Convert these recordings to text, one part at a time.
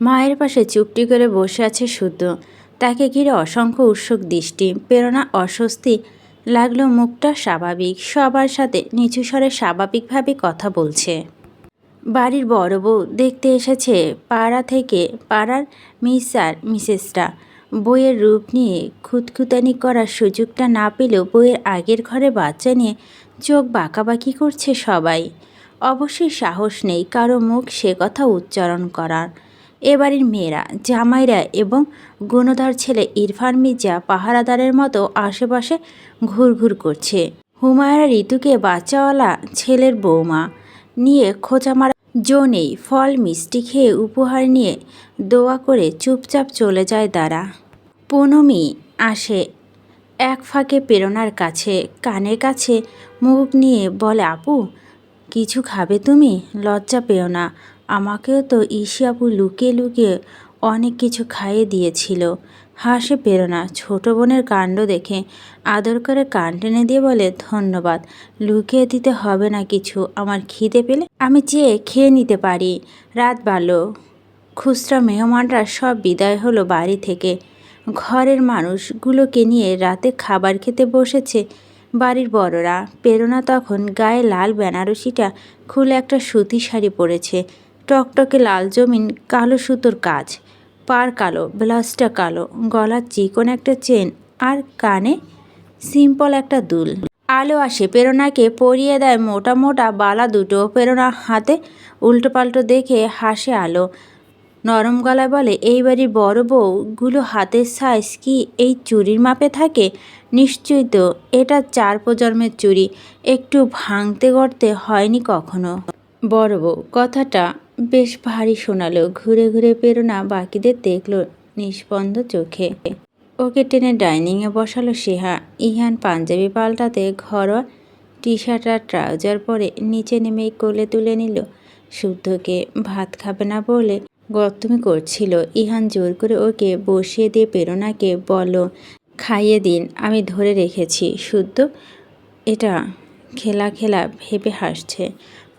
মায়ের পাশে চুপটি করে বসে আছে শুদ্ধ। তাকে ঘিরে অসংখ্য উৎসুক দৃষ্টি, প্রেরণা, অস্বস্তি লাগল মুখটা স্বাভাবিক, সবার সাথে নিচু স্বরে স্বাভাবিকভাবে কথা বলছে। বাড়ির বড় বউ দেখতে এসেছে পাড়া থেকে পাড়ার মিস আর মিসেসরা। বইয়ের রূপ নিয়ে খুঁতখুতানি করার সুযোগটা না পেলেও বইয়ের আগের ঘরে বাচ্চা নিয়ে চোখ বাঁকাবাকি করছে সবাই। অবশ্যই সাহস নেই কারও মুখ সে কথা উচ্চারণ করার। এবাড়ির মেয়েরা, জামাইরা এবং গুণধর ছেলে ইরফান মির্জা পাহারাদারের মতো আশেপাশে ঘুরঘুর করছে। হুমায়রা ঋতুকে বাচ্চাওয়ালা ছেলের বৌমা নিয়ে খোঁচা মারা জো নেই, ফল, মিষ্টি খেয়ে উপহার নিয়ে দোয়া করে চুপচাপ চলে যায় তারা। পুনমি আসে এক ফাঁকে প্রেরণার কাছে, কানের কাছে মুখ নিয়ে বলে, আপু, কিছু খাবে তুমি? লজ্জা পেও না। আমাকেও তো ইসি আপু লুকিয়ে লুকিয়ে অনেক কিছু খাইয়ে দিয়েছিল। হাসে প্রেরণা, ছোট বোনের কাণ্ড দেখে আদর করে কান টেনে দিয়ে বলে, ধন্যবাদ, লুকিয়ে দিতে হবে না কিছু। আমার খিদে পেলে আমি চেয়ে খেয়ে নিতে পারি। রাত বাড়ল। খুচরা মেহমানরা সব বিদায় হলো বাড়ি থেকে। ঘরের মানুষগুলোকে নিয়ে রাতে খাবার খেতে বসেছে বাড়ির বড়রা। প্রেরণা তখন গায়ে লাল বেনারসিটা খুলে একটা সুতি শাড়ি পরেছে। টকটকে লাল জমিন, কালো সুতোর কাজ, পার কালো, ব্লাউজটা কালো, গলার চিকন একটা চেন আর কানে সিম্পল একটা দুল। আলো আসে প্রেরণাকে পরিয়ে দেয় মোটা মোটা বালা দুটো প্রেরণা হাতে। উল্টোপাল্টো দেখে হাসে আলো। নরম গলায় বলে, এই বাড়ির বড় বউগুলো হাতের সাইজ কি এই চুরির মাপে থাকে? নিশ্চয়ই তো, এটা চার প্রজন্মের চুরি, একটু ভাঙতে গড়তে হয়নি কখনো। বড় বউ, কথাটা বেশ ভারী শোনালো। ঘুরে ঘুরে প্রেরণা বাকিদের দেখল নিষ্পন্দ চোখে। ওকে টেনে ডাইনিংয়ে বসালো সেহা ইহান পাঞ্জাবি পাল্টাতে ঘরোয়া টি শার্ট আর ট্রাউজার পরে নিচে নেমে কোলে তুলে নিল শুদ্ধকে। ভাত খাবে না বলে গর্তমি করছিল। ইহান জোর করে ওকে বসিয়ে দিয়ে প্রেরণাকে বলো, খাইয়ে দিন, আমি ধরে রেখেছি। শুদ্ধ এটা খেলা খেলা ভেবে হাসছে।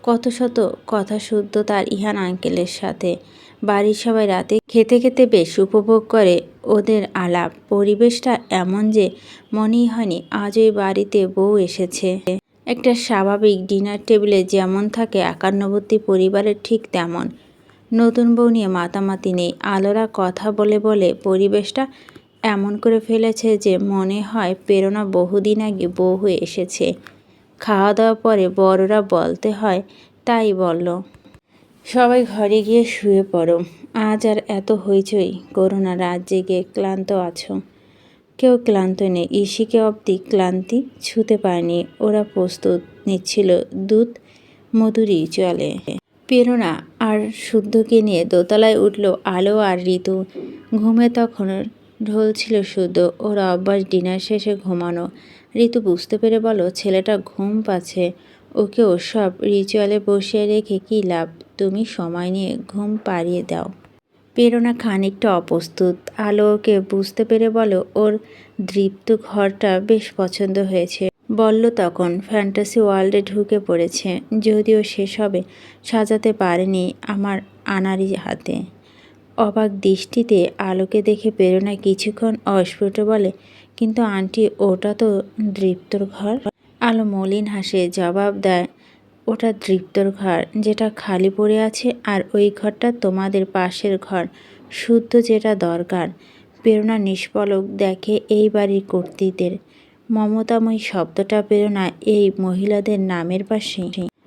কত শত কথা শুদ্ধ তার ইহান আঙ্কেলের সাথে। বাড়ির সবাই রাতে খেতে খেতে বেশ উপভোগ করে ওদের আলাপ। পরিবেশটা এমন যে মনেই হয়নি আজ ওই বাড়িতে বউ এসেছে। একটা স্বাভাবিক ডিনার টেবিলে যেমন থাকে একান্নবর্তী পরিবারের ঠিক তেমন। নতুন বউ নিয়ে মাতামাতি নেই, আলোরা কথা বলে বলে পরিবেশটা এমন করে ফেলেছে যে মনে হয় প্রেরণা বহুদিন আগে বউ হয়ে এসেছে। খাওয়া দাওয়া পরে বড়রা বলতে হয়, তাই বলল। সবাই ঘরে গিয়ে শুয়ে পড়ো। আজ আর এত হইচই করো না রাত জেগে ক্লান্ত আছো। কেউ ক্লান্ত নেই ইসিকে অবধি ক্লান্তি ছুতে পারেনি। ওরা প্রস্তুত নিচ্ছিল দুধ মধুরি চলে প্রেরণা আর শুদ্ধকে নিয়ে দোতলায় উঠল আলো আর ঋতু। ঘুমে তখন ঢলছিল শুদ্ধ। ওরা অভ্যাস ডিনার শেষে ঘুমানো ঋতু বুঝতে পেরে বলো, ছেলেটা ঘুম পাচ্ছে। ওকে ওসব রিচুয়ালে বসিয়ে রেখে কী লাভ? তুমি সময় নিয়ে ঘুম পাড়িয়ে দাও। প্রেরণা খানিকটা অপ্রস্তুত। আলো ওকে বুঝতে পেরে বলো, ওর দৃপ্ত ঘরটা বেশ পছন্দ হয়েছে। বলল তখন, ফ্যান্টাসি ওয়ার্ল্ডে ঢুকে পড়েছে। যদিও সেসবে সাজাতে পারেনি আমার আনারি হাতে। অবাক দৃষ্টিতে আলোকে দেখে প্রেরণা কিছুক্ষণ অস্ফুট বলে কিন্তু আন্টি, ওটা তো দৃপ্তর ঘর। আলো মলিন হাসে, জবাব দেয়, ওটা দৃপ্তর ঘর, যেটা খালি পড়ে আছে আর ওই ঘরটা তোমাদের পাশের ঘর, শুদ্ধ যেটা দরকার। প্রেরণা নিষ্পলক দেখে এই বাড়ির কর্তৃদের। মমতাময়ী শব্দটা প্রেরণা এই মহিলাদের নামের পাশে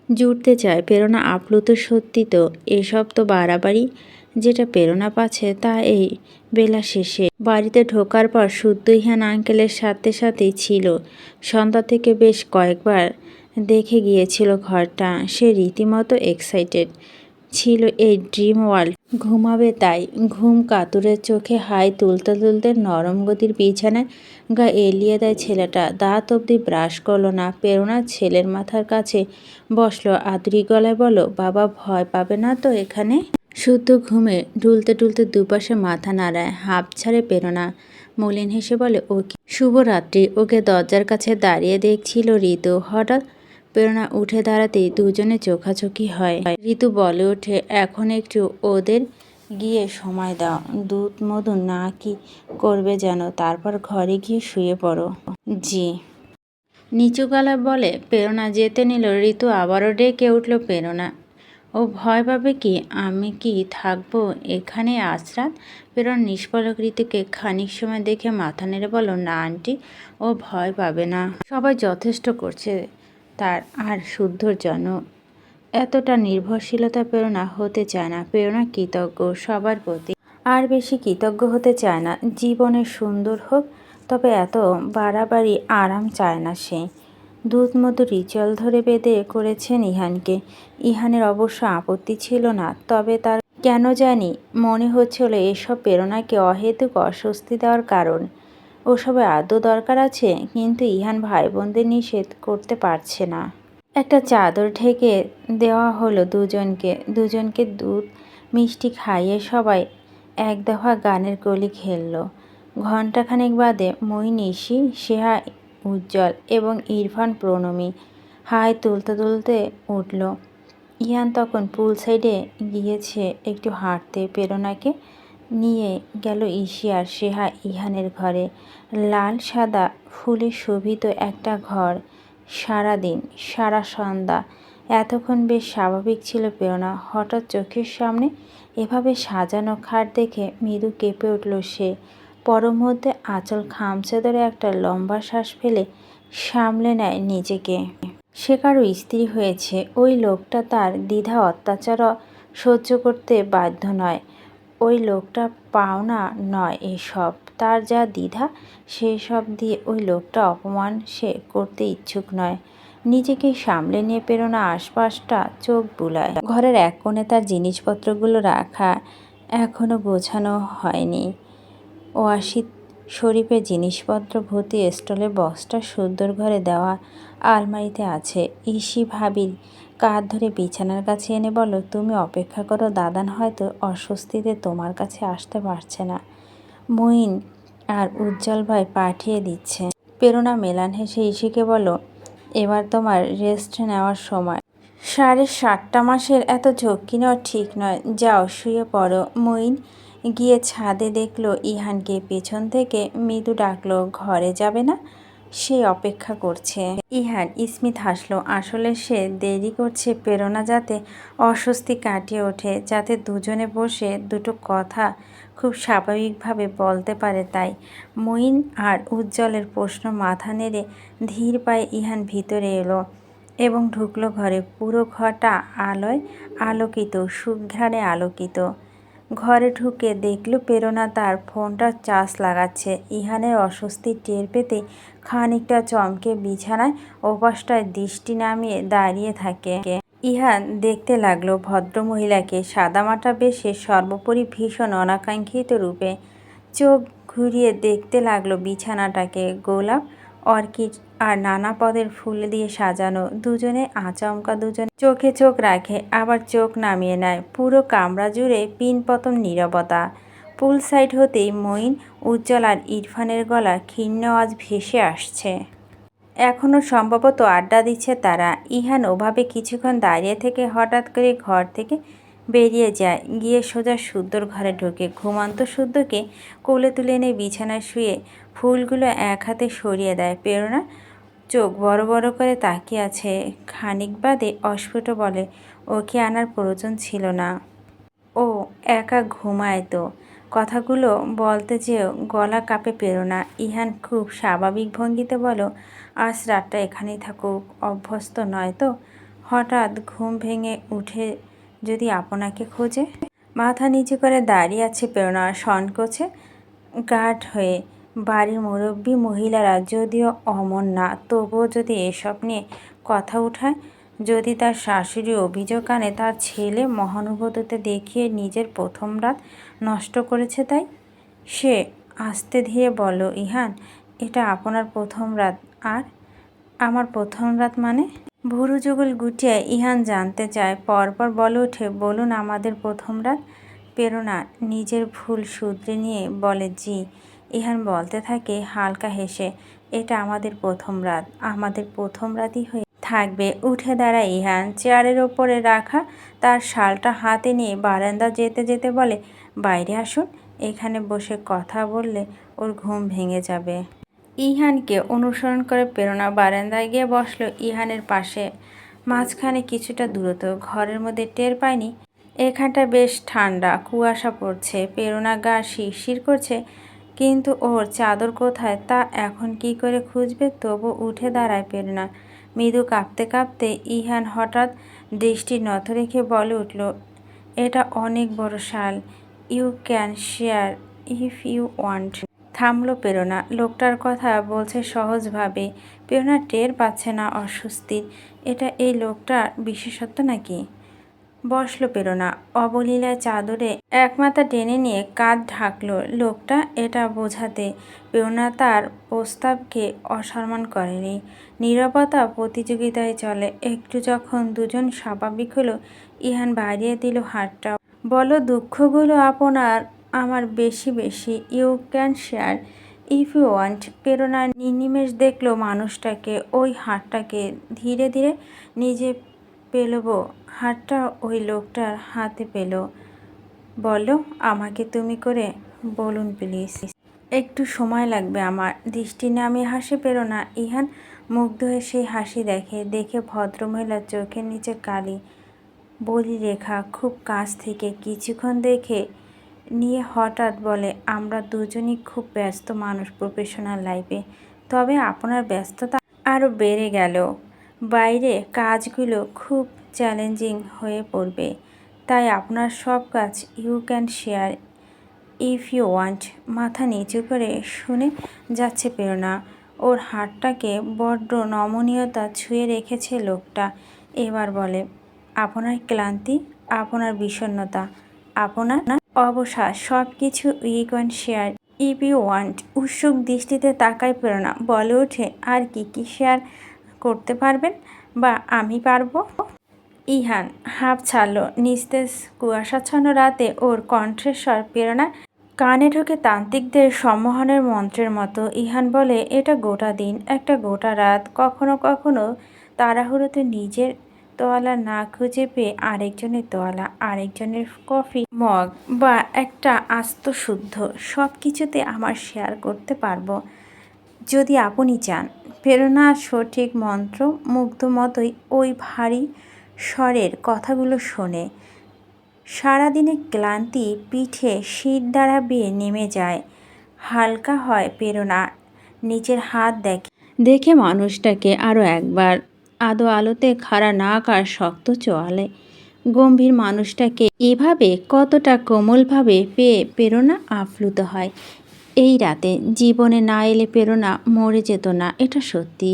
জুড়তে চায়, প্রেরণা আপ্লুত সত্যি তো, এসব তো বাড়াবাড়ি। যেটা প্রেরণা পাচ্ছে তা এই বেলা শেষে। বাড়িতে ঢোকার পর শুদ্ধ ইহান আঙ্কেলের সাথে সাথেই ছিল। সন্ধ্যা থেকে বেশ কয়েকবার দেখে গিয়েছিল ঘরটা। সে রীতিমতো এক্সাইটেড ছিল এই ড্রিম ওয়ার্ল্ড ঘুমাবে তাই। ঘুম কাতুরের চোখে হাই তুলতে তুলতে নরম গতির বিছানায় গা এলিয়ে দেয় ছেলেটা। দাঁত অবধি ব্রাশ করল না। প্রেরণা ছেলের মাথার কাছে বসল। আদুরি গলায় বলো বাবা, ভয় পাবে না তো এখানে? শুদ্ধ ঘুমে ঢুলতে ডুলতে দুপাশে মাথা নাড়ায়, হাঁপ ছাড়ে প্রেরণা। মলিন হেসে বলে ওকে শুভরাত্রি ওকে দরজার কাছে দাঁড়িয়ে দেখছিল ঋতু। হঠাৎ প্রেরণা উঠে দাঁড়াতেই দুজনে চোখাচোখি হয়। ঋতু বলে ওঠে, এখন একটু ওদের গিয়ে সময় দাও। দুধ মধু না কি করবে যেন? তারপর ঘরে গিয়ে শুয়ে পড়ো। জি। নিচু গলায় বলে, প্রেরণা যেতে নিল। ঋতু আবারও ডেকে উঠল প্রেরণা। ভয় পাবে কি? আমি কি থাকব এখানে আজরাত প্রেরণ নিষ্পলক ঋতুকে খানিক সময় দেখে মাথা নেড়ে বলো না, আন্টি, ও ভয় পাবে না। সবাই যথেষ্ট করছে তার আর শুদ্ধর জন্য এতটা নির্ভরশীলতা প্রেরণা হতে চায় না। প্রেরণা কৃতজ্ঞ, সবার প্রতি। আর বেশি কৃতজ্ঞ হতে চায় না। জীবনে সুন্দর হোক, তবে এত বাড়াবাড়ি আরাম চায় না সে। দুধ মতো রিচুয়াল ধরে বেঁধে করেছেন ইহানকে। ইহানের অবশ্য আপত্তি ছিল না, তবে তার কেন জানি মনে হচ্ছিল এসব প্রেরণাকে অহেতুক অস্বস্তি দেওয়ার কারণ। ওসবে আদৌ দরকার আছে? কিন্তু ইহান ভাই বোনদের নিষেধ করতে পারছে না। একটা চাদর ঢেকে দেওয়া হলো দুজনকে। দুজনকে দুধ, মিষ্টি খাইয়ে সবাই এক দফা গানের কলি খেললো। ঘণ্টাখানেক বাদে মইনিশি সেহা উজ্জ্বল এবং ইরফান প্রণমী। হাই তুলতে তুলতে উঠল। ইহান তখন পুল সাইডে গিয়েছে একটু হাঁটতে। প্রেরণাকে নিয়ে গেল ইশিয়ার সেহা ইহানের ঘরে। লাল, সাদা, ফুলে শোভিত একটা ঘর। সারা দিন সারা সন্ধ্যা। এতক্ষণ বেশ স্বাভাবিক ছিল প্রেরণা। হঠাৎ চোখের সামনে এভাবে সাজানো খাট দেখে মৃদু কেঁপে উঠল সে। পরমধ্যে আঁচল খামচে ধরে একটা লম্বা শ্বাস ফেলে সামলে নেয় নিজেকে। সে কারও স্ত্রী হয়েছে, ওই লোকটা তার দ্বিধা অত্যাচার সহ্য করতে বাধ্য নয়। ওই লোকটা পাওনা নয় এসব। তার যা দ্বিধা সেই সব দিয়ে ওই লোকটা অপমান সে করতে ইচ্ছুক নয়। নিজেকে সামলে নিয়ে পেরোনা আশপাশটা চোখ বুলায়। ঘরের এক কোণে তার জিনিসপত্রগুলো রাখা এখনও গোছানো হয়নি। ওয়াসিদ শরীফের জিনিসপত্র ভর্তি স্টলের বক্সটা সুন্দর ঘরে দেওয়া আলমারিতে আছে। ইসি ভাবির কাঁধ ধরে বিছানার কাছে এনে বলো তুমি অপেক্ষা করো, দাদান হয়তো অস্বস্তিতে তোমার কাছে আসতে পারছে না। মঈন আর উজ্জ্বল ভাই পাঠিয়ে দিচ্ছে প্রেরণা মেলান হেসে ইসিকে বলো এবার তোমার রেস্ট নেওয়ার সময়। সাড়ে সাতটা মাসের এত ঝক্কি নেওয়া ঠিক নয়। যাও, শুয়ে পড়ো। মঈন গিয়ে ছাদে দেখল ইহানকে পেছন থেকে মৃদু ডাকলো, ঘরে যাবে না? সে অপেক্ষা করছে। ইহান স্মিত হাসলো, আসলে সে দেরি করছে প্রেরণা যাতে অস্বস্তি কাটিয়ে ওঠে, যাতে দুজনে বসে দুটো কথা খুব স্বাভাবিকভাবে বলতে পারে তাই। মঈন আর উজ্জ্বলের প্রশ্ন মাথা নেড়ে ধীর পায়ে ইহান ভিতরে এলো এবং ঢুকলো ঘরে। পুরো ঘরটা আলোয় আলোকিত, সুঘ্রাণে আলোকিত। ঘরে ঢুকে দেখল প্রেরণা তার ফোনটা চার্জ লাগাচ্ছে। ইহানের অস্বস্তি টের পেতে খানিকটা চমকে বিছানায় ওপাশটায় দৃষ্টি নামিয়ে দাঁড়িয়ে থাকে। ইহান দেখতে লাগল ভদ্রমহিলাকে সাদামাটা বেশে সর্বোপরি ভীষণ অনাকাঙ্ক্ষিত রূপে। চোখ ঘুরিয়ে দেখতে লাগল বিছানাটাকে গোলাপ অর্কিড আর নানা পদের ফুল দিয়ে সাজানো দুজনে আচমকা দুজনে চোখে চোখ রাখে, আবার চোখ নামিয়ে নেয়। পুরো কামরা জুড়ে পিনপতন নীরবতা। পুল সাইড হতেই মঈন, উজ্জ্বল আর ইরফানের গলা ক্ষীণ আজ ভেসে আসছে। এখনও সম্ভবত আড্ডা দিচ্ছে তারা। ইহান ওভাবে কিছুক্ষণ দাঁড়িয়ে থেকে হঠাৎ করে ঘর থেকে বেরিয়ে যায়। গিয়ে সোজা শুদ্ধর ঘরে ঢোকে ঘুমন্ত শুদ্ধকে কোলে তুলে এনে বিছানায় শুয়ে ফুলগুলো এক হাতে সরিয়ে দেয়। প্রেরণা চোখ বড় বড় করে তাকিয়ে আছে। খানিক বাদে অস্ফুট বলে, ওকে আনার প্রয়োজন ছিল না। ও একা ঘুমায় তো কথাগুলো বলতে যেও গলা কাঁপে প্রেরণা। ইহান খুব স্বাভাবিক ভঙ্গিতে বলো, আজ রাতটা এখানেই থাকুক, অভ্যস্ত নয় তো? হঠাৎ ঘুম ভেঙে উঠে যদি আপনাকে খোঁজে? মাথা নিচু করে দাঁড়িয়ে আছে প্রেরণা সংকোচে গার্ড হয়ে। বাড়ির মুরব্বী মহিলারা যদিও অমন না, তবুও যদি এসব নিয়ে কথা উঠায়, যদি তার শাশুড়ি অভিযোগ আনে, তার ছেলে মহানুভূতিতে দেখিয়ে নিজের প্রথম রাত নষ্ট করেছে তাই? সে আস্তে ধীরে বলল, ইহান, এটা আপনার প্রথম রাত। আর আমার প্রথম রাত মানে? ভুরু যুগল গুটিয়ে ইহান জানতে চায়, পরপর বলে ওঠে, বলুন, আমাদের প্রথম রাত? প্রেরণা নিজের ভুল শুধরে নিয়ে বলে, জি। ইহান বলতে থাকে, হালকা হেসে, এটা আমাদের প্রথম রাত। আমাদের প্রথম রাতই হয়ে থাকবে। উঠে দাঁড়ায় ইহান, চেয়ারের ওপরে রাখা তার শালটা হাতে নিয়ে বারান্দা যেতে যেতে বলে, বাইরে আসুন, এখানে বসে কথা বললে ওর ঘুম ভেঙে যাবে। ইহানকে অনুসরণ করে প্রেরণা বারান্দায় গিয়ে বসল ইহানের পাশে। মাঝখানে কিছুটা দূরত্ব, ঘরের মধ্যে টের পায়নি। এখানটা বেশ ঠান্ডা, কুয়াশা পড়ছে, প্রেরণা গা শিরশির করছে। কিন্তু ওর চাদর কোথায় তা এখন কি করে খুঁজবে তবু উঠে দাঁড়ায় প্রেরণা মৃদু কাঁপতে কাঁপতে ইহান হঠাৎ দৃষ্টি নত রেখে বলে উঠল, এটা অনেক বড় শাল। You can share if you want থামলো প্রেরণা লোকটার কথা বলছে সহজভাবে। প্রেরণা টের পাচ্ছে না অস্বস্তির। এটা এই লোকটার বিশেষত্ব নাকি? বসল প্রেরণা। অবলীলায় চাদরে এক মাথা টেনে নিয়ে কাঁধ ঢাকল লোকটা এটা বোঝাতে। প্রেরণা তার প্রস্তাবকে অসম্মান করেনি। নিরাপত্তা প্রতিযোগিতায় চলে। একটু যখন দুজন স্বাভাবিক হলো, ইহান বাড়িয়ে দিল হাতটা। বলো, দুঃখগুলো আপনার, আমার বেশি বেশি। You can share if you want Prerona নিনিমেষ দেখল মানুষটাকে। ওই হাতটাকে ধীরে ধীরে নিজে পেলবো? হাতটা ওই লোকটার হাতে পেল। বলো, আমাকে তুমি করে বলুন প্লিজ। একটু সময় লাগবে আমার। দৃষ্টি নামে হাসি পেরো না। ইহান মুগ্ধ হয়ে সেই হাসি দেখে। দেখে ভদ্রমহিলার চোখের নিচে কালি বলি রেখা খুব কাছ থেকে কিছুক্ষণ দেখে নিয়ে হঠাৎ বলে, আমরা দুজনই খুব ব্যস্ত মানুষ প্রফেশনাল লাইফে তবে আপনার ব্যস্ততা আরও বেড়ে গেল। বাইরে কাজগুলো খুব চ্যালেঞ্জিং হয়ে পড়বে। তাই আপনার সব কাজ you can share if you want মাথা নিচু করে শুনে যাচ্ছে প্রেরণা। ওর হাতটাকে বড্ড নমনীয়তা ছুঁয়ে রেখেছে লোকটা। এবার বলে, আপনার ক্লান্তি, আপনার বিষণ্ণতা, আপনার অবসাদ সব কিছু you can share if you want উৎসুক দৃষ্টিতে তাকায় প্রেরণা। বলে ওঠে, আর কি কি শেয়ার করতে পারবেন বা আমি পারব। ইহান হাফ ছাড়ল। নিস্তেজ কুয়াশাচ্ছন্ন রাতে ওর কণ্ঠস্বর প্রেরণা কানে ঢোকে তান্ত্রিকদের সম্মোহনের মন্ত্রের মতো ইহান বলে, এটা গোটা দিন, একটা গোটা রাত। কখনো কখনো তাড়াহুড়োতে নিজের তোয়ালা না খুঁজে পেয়ে আরেকজনের তোয়ালা, আরেকজনের কফি, মগ বা একটা আস্ত শুদ্ধ। সব কিছুতে আমার শেয়ার করতে পারব। যদি আপনি চান প্রেরণা সঠিক মন্ত্র মুগ্ধ মতোই ওই ভারী স্বরের কথাগুলো শোনে। সারাদিনে ক্লান্তি পিঠে শীত দ্বারা বেয়ে নেমে যায়। হালকা হয় প্রেরণা, নিজের হাত দেখে। দেখে মানুষটাকে আরও একবার, আদো আলোতে খাড়া নাক আর শক্ত চোয়ালে। গম্ভীর মানুষটাকে এভাবে কতটা কোমলভাবে পেয়ে প্রেরণা আপ্লুত হয় এই রাতে জীবনে না এলে প্রেরণা মরে যেত না, এটা সত্যি।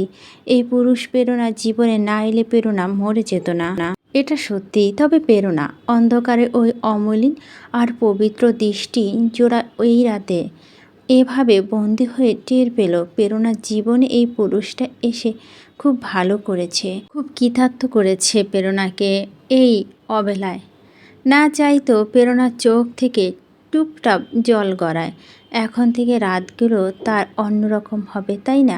এই পুরুষ প্রেরণা জীবনে না এলে প্রেরণা মরে যেত না, এটা সত্যি। তবে প্রেরণা, অন্ধকারে ওই অমলিন আর পবিত্র দৃষ্টি জোড়া ওই রাতে এভাবে বন্দি হয়ে টের পেল প্রেরণার জীবনে এই পুরুষটা এসে খুব ভালো করেছে, খুব কৃতার্থ করেছে প্রেরণাকে এই অবেলায় না চাইতো প্রেরণার চোখ থেকে টুপটাপ জল গড়ায়। এখন থেকে রাতগুলো তার অন্যরকম হবে, তাই না?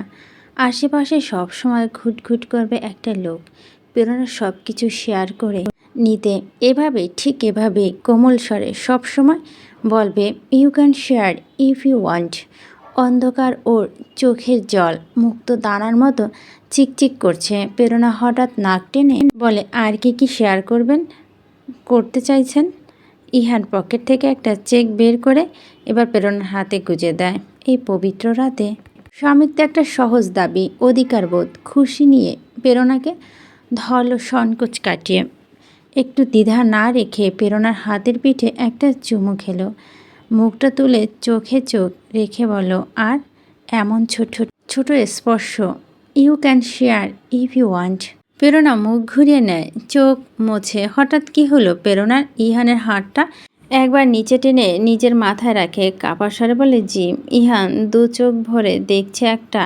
আশেপাশে সবসময় ঘুটঘুট করবে একটা লোক। প্রেরণা সব কিছু শেয়ার করে নিতে এভাবে, ঠিক এভাবে কোমল স্বরে সবসময় বলবে you can share if you want অন্ধকার ওর চোখের জল মুক্ত দানার মতো চিকচিক করছে। প্রেরণা হঠাৎ নাক টেনে বলে, আর কি কি শেয়ার করবেন? করতে চাইছেন? ইহান পকেট থেকে একটা চেক বের করে এবার প্রেরণার হাতে গুজে দেয়। এই পবিত্র রাতে স্বামিত্ব একটা সহজ দাবি, অধিকারবোধ, খুশি নিয়ে প্রেরণাকে ধল সংকোচ কাটিয়ে। একটু দ্বিধা না রেখে প্রেরণার হাতের পিঠে একটা চুমু খেলো। মুখটা তুলে চোখে চোখ রেখে বলো আর এমন ছোট ছোট স্পর্শ। You can share if you want Prerona মুখ ঘুরিয়ে নেয়, চোখ মোছে। হঠাৎ কি হলো? প্রেরণার ইহানের হাতটা একবার নিচে টেনে নিজের মাথায় রাখে। কাপড় বলে, জি, ইহান দু চোখ ভরে দেখছে একটা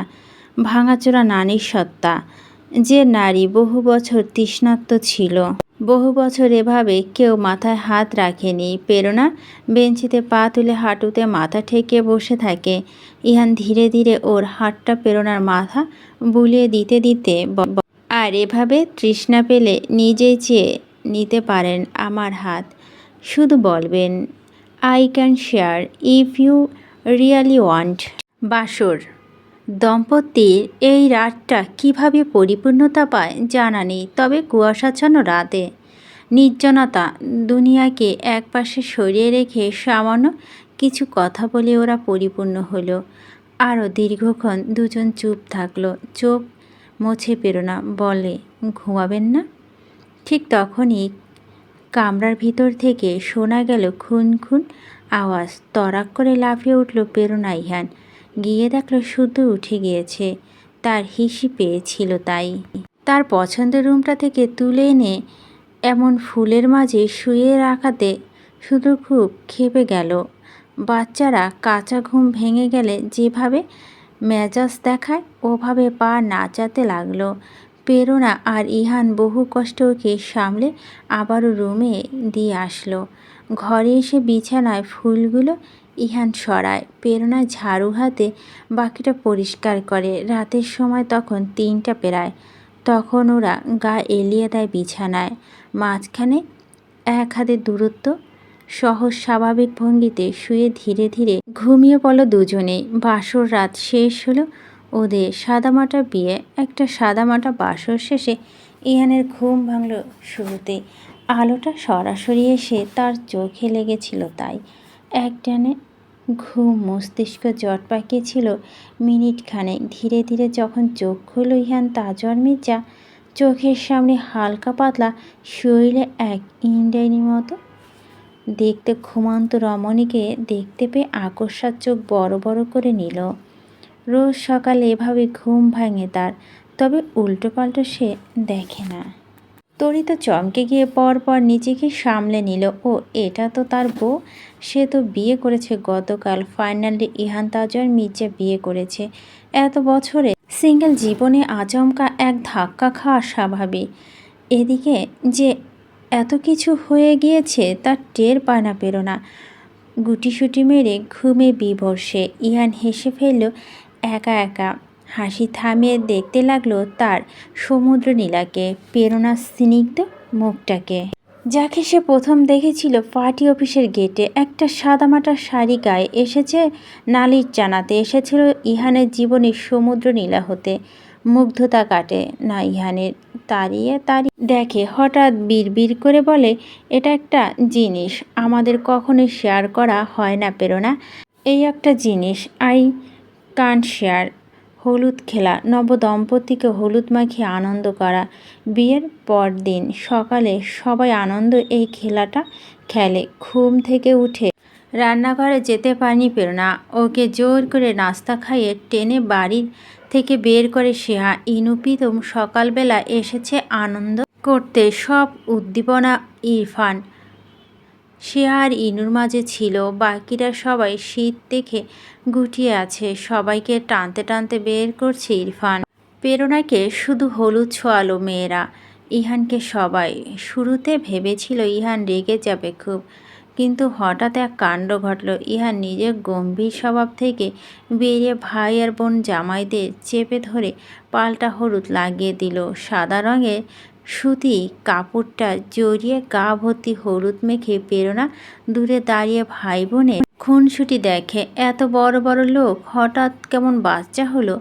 ভাঙাচোরা নারীর সত্তা। যে নারী বহু বছর তৃষ্ণাত্ম ছিল। বহু বছর এভাবে কেউ মাথায় হাত রাখেনি। প্রেরণা বেঞ্চিতে পা তুলে হাঁটুতে মাথা ঠেকে বসে থাকে। ইহান ধীরে ধীরে ওর হাতটা প্রেরণার মাথা বুলিয়ে দিতে দিতে আর এভাবে তৃষ্ণা পেলে নিজেই চেয়ে নিতে পারেন আমার হাত। শুধু বলবেন I can share if you really want বাসর। দম্পতির এই রাতটা কীভাবে পরিপূর্ণতা পায় জানা নেই, তবে কুয়াশাচ্ছন্ন রাতে নির্জনতা দুনিয়াকে একপাশে সরিয়ে রেখে সামান্য কিছু কথা বলে ওরা পরিপূর্ণ হলো। আরও দীর্ঘক্ষণ দুজন চুপ থাকল, চোখ মুছে পেরোনা বলে। ঘুমাবেন না? ঠিক তখনই কামরার ভিতর থেকে শোনা গেল খুন খুন আওয়াজ। তরাক করে লাফিয়ে উঠল পেরোনা ইহান। গিয়ে দেখল শুধু উঠে গিয়েছে। তার হিসি পেয়েছিল তাই। তার পছন্দের রুমটা থেকে তুলে এনে এমন ফুলের মাঝে শুয়ে রাখাতে শুধু খুব খেপে গেল। বাচ্চারা কাঁচা ঘুম ভেঙে গেলে যেভাবে মেজাজ দেখায়, ওভাবে পা নাচাতে লাগল। প্রেরণা আর ইহান বহু কষ্ট ওকে সামলে আবারও রুমে দিয়ে আসলো। ঘরে এসে বিছানায় ফুলগুলো ইহান সরায়। প্রেরণা ঝাড়ু হাতে বাকিটা পরিষ্কার করে। রাতের সময় তখন তিনটা পেরায়। তখন ওরা গা এলিয়ে দেয় বিছানায়। মাঝখানে এক হাতে দূরত্ব সহজ স্বাভাবিক ভঙ্গিতে শুয়ে ধীরে ধীরে ঘুমিয়ে পড়ল দুজনেই বাসর রাত শেষ হলো। ওদের সাদামাটা বিয়ে, একটা সাদামাটা বাসর শেষে ইহানের ঘুম ভাঙল শুরুতে। আলোটা সরাসরি এসে তার চোখে লেগেছিল তাই। একটানে ঘুম মস্তিষ্ক জট পাকিয়েছিল। মিনিট খানেক ধীরে ধীরে যখন চোখ খুলল ইহান তাজর মির্জা চোখের সামনে হালকা পাতলা শরীরে এক ইন্ডাইনি মতো দেখতে ঘুমান্ত রমণীকে দেখতে পেয়ে আকস্মার চোখ বড় বড় করে নিল। রোজ সকালে এভাবে ঘুম ভাঙে তার, তবে উল্টো পাল্টো সে দেখে না। তরিত চমকে গিয়ে পর পর নিজেকে সামলে নিল, ও, এটা তো তার বউ? সে তো বিয়ে করেছে গতকাল, ফাইনালি ইহান তাজর মির্জা বিয়ে করেছে। এত বছরে সিঙ্গেল জীবনে আচমকা এক ধাক্কা খাওয়া স্বাভাবিক। এদিকে যে এত কিছু হয়ে গিয়েছে তার টের পায় না না গুটিসুটি মেরে ঘুমে বিভোর সে ইহান হেসে ফেলল, একা একা। হাসি থামিয়ে দেখতে লাগল তার সমুদ্র নীলাকে প্রেরণা স্নিগ্ধ মুখটাকে। যাকে সে প্রথম দেখেছিল পার্টি অফিসের গেটে, একটা সাদামাটা শাড়ি গায়ে এসেছে নালির জানাতে এসেছিল ইহানের জীবনের সমুদ্র নীলা হতে। মুগ্ধতা কাটে। না ইহানের তাড়িয়ে তাড়িয়ে দেখে হঠাৎ বিড় করে বলে, এটা একটা জিনিস, আমাদের কখনোই শেয়ার করা হয় না প্রেরণা। এই একটা জিনিস, আই কান শেয়ার। হলুদ খেলা নবদম্পতিকে হলুদ মাখিয়ে আনন্দ করা। বিয়ের পর দিন সকালে সবাই আনন্দ এই খেলাটা খেলে, ঘুম থেকে উঠে। রান্নাঘরে যেতে পারেনি প্রেরণা। ওকে জোর করে নাস্তা খাইয়ে টেনে বাড়ির থেকে বের করে সেহা ইনুপিতম সকালবেলা এসেছে আনন্দ করতে। সব উদ্দীপনা ইরফান। সে আর ইনুর মাঝে ছিল। বাকিরা সবাই শীত দেখে গুটিয়ে আছে। সবাইকে টানতে টানতে বের করছে ইরফান। প্রেরণাকে শুধু হলুদ ছোয়ালো মেয়েরা। ইহানকে সবাই। শুরুতে ভেবেছিল ইহান রেগে যাবে খুব। কিন্তু হঠাৎ এক কাণ্ড ঘটল। ইহান নিজের গম্ভীর স্বভাব থেকে বেরিয়ে ভাই আর বোন জামাইদের চেপে ধরে পাল্টা হলুদ লাগিয়ে দিল। সাদা রঙের সুতি কাপড়টা জড়িয়ে গা ভর্তি হলুদ মেখে প্রেরণা দূরে দাঁড়িয়ে ভাই বোনে খুনসুটি দেখে। এত বড় বড় লোক, হঠাৎ কেমন বাচ্চা হলো?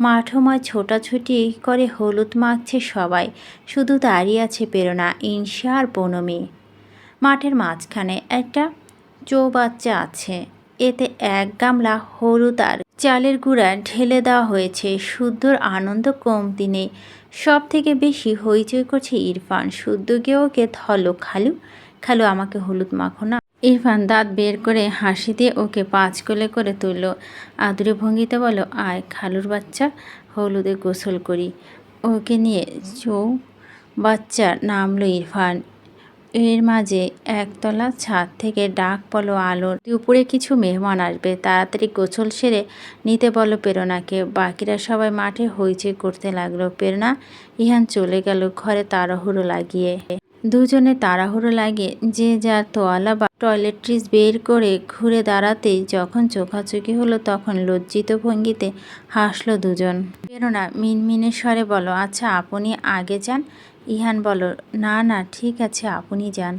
মাঠময় ছোটাছুটি করে হলুদ মাখছে সবাই। শুধু দাঁড়িয়ে আছে প্রেরণা ইনশা আর বনমি। মাঠের মাঝখানে একটা চৌবাচ্চা আছে। এতে এক গামলা হলুদ আর চালের গুঁড়া ঢেলে দেওয়া হয়েছে। শুদ্ধর আনন্দ কমতি নেই। সব থেকে বেশি হইচই করছে ইরফান। শুদ্ধকে ওকে ধলো খালু খালু, আমাকে হলুদ মাখো না। ইরফান দাঁত বের করে হাসি দিয়ে ওকে পাঁচ কোলে করে তুললো। আদুরে ভঙ্গিতে বলো আয়, খালুর বাচ্চা, হলুদে গোসল করি। ওকে নিয়ে চৌ বাচ্চা নামলো ইরফান। এর মাঝে একতলা ছাদ থেকে ডাক বলো আলোর। উপরে কিছু মেহমান আসবে। তাড়াতাড়ি গোছল সেরে নিতে বলো প্রেরণাকে। বাকিরা সবাই মাঠে হইচই করতে লাগল। প্রেরণা, ইহান চলে গেল ঘরে তাড়াহুড়ো লাগিয়ে। দুজনে তাড়াহুড়ো লাগে যে যার তোয়ালা বা টয়লেট্রিজ বের করে ঘুরে দাঁড়াতেই যখন চোখাচোখি হলো তখন লজ্জিত ভঙ্গিতে হাসলো দুজন। প্রেরণা মিনমিনে স্বরে বলো আচ্ছা আপনি আগে যান ইহান বলো না না, ঠিক আছে, আপনি যান।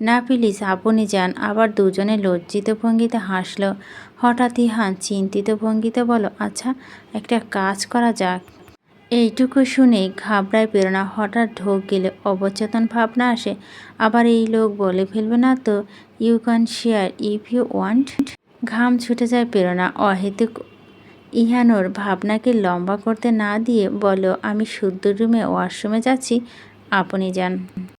না, প্লিজ, আপনি যান। আবার দুজনে লজ্জিত ভঙ্গিতে হাসলো। হঠাৎ ইহান চিন্তিত ভঙ্গিতে বলো আচ্ছা একটা কাজ করা যাক। এইটুকু শুনেই ঘাবড়ায় প্রেরণা হঠাৎ ঢোক গেলে অবচেতন ভাবনা আসে। আবার এই লোক বলে ফেলবে না তো you can share if you want ঘাম ছুটে যায় প্রেরণা, অহেতুক ইহানোর ভাবনাকে লম্বা করতে না দিয়ে বলো আমি শুদ্ধ রুমে ওয়াশরুমে যাচ্ছি আপনি যান।